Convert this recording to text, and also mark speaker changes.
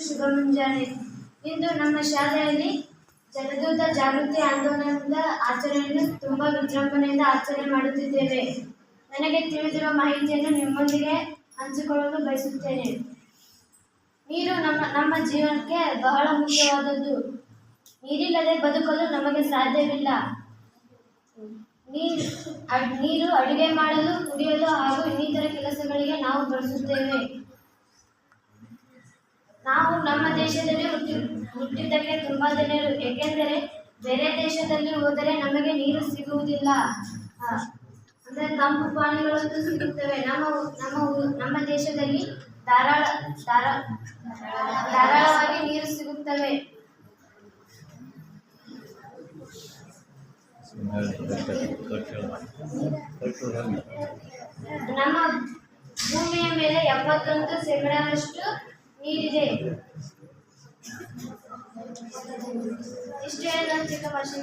Speaker 1: ಶುಭ ಮುಂಜಾನೆ ಇಂದು ನಮ್ಮ ಶಾಲೆಯಲ್ಲಿ ಜಲದೂತ ಜಾಗೃತಿ ಆಂದೋಲನದ ಆಚರಣೆಯನ್ನು ತುಂಬಾ ವಿಜೃಂಭಣೆಯಿಂದ ಆಚರಣೆ ಮಾಡುತ್ತಿದ್ದೇವೆ. ನನಗೆ ತಿಳಿದಿರುವ ಮಾಹಿತಿಯನ್ನು ನಿಮ್ಮೊಂದಿಗೆ ಹಂಚಿಕೊಳ್ಳಲು ಬಯಸುತ್ತೇನೆ. ನೀರು ನಮ್ಮ ನಮ್ಮ ಜೀವನಕ್ಕೆ ಬಹಳ ಮುಖ್ಯವಾದದ್ದು. ನೀರಿಲ್ಲದೆ ಬದುಕಲು ನಮಗೆ ಸಾಧ್ಯವಿಲ್ಲ. ನೀರು ನೀರು ಅಡುಗೆ ಮಾಡಲು, ಕುಡಿಯಲು ಹಾಗೂ ಇನ್ನಿತರ ಕೆಲಸಗಳಿಗೆ ನಾವು ಬಳಸುತ್ತೇವೆ. ನಾವು ನಮ್ಮ ದೇಶದಲ್ಲಿ ಹುಟ್ಟಿ ಹುಟ್ಟಿದ್ದಕ್ಕೆ ತುಂಬಾ ಜನರು, ಏಕೆಂದರೆ ಬೇರೆ ದೇಶದಲ್ಲಿ ಹೋದರೆ ನಮಗೆ ನೀರು ಸಿಗುವುದಿಲ್ಲ. ಅಂದರೆ ತಂಪು ಪಾನೀಯಗಳು ಸಿಗುತ್ತವೆ. ನಮ್ಮ ನಮ್ಮ ನಮ್ಮ ದೇಶದಲ್ಲಿ ಧಾರಾಳ ಧಾರ ಧಾರಾಳವಾಗಿ ನೀರು ಸಿಗುತ್ತವೆ. ನಮ್ಮ ಭೂಮಿಯ ಮೇಲೆ ಎಪ್ಪತ್ತೊಂದು ಶೇಕಡಾರಷ್ಟು ನೀರಿದೆ ಇಷ್ಟು ಹೇಳಿ ನನ್ನ ಚಿಕ್ಕ ಭಾಷಣ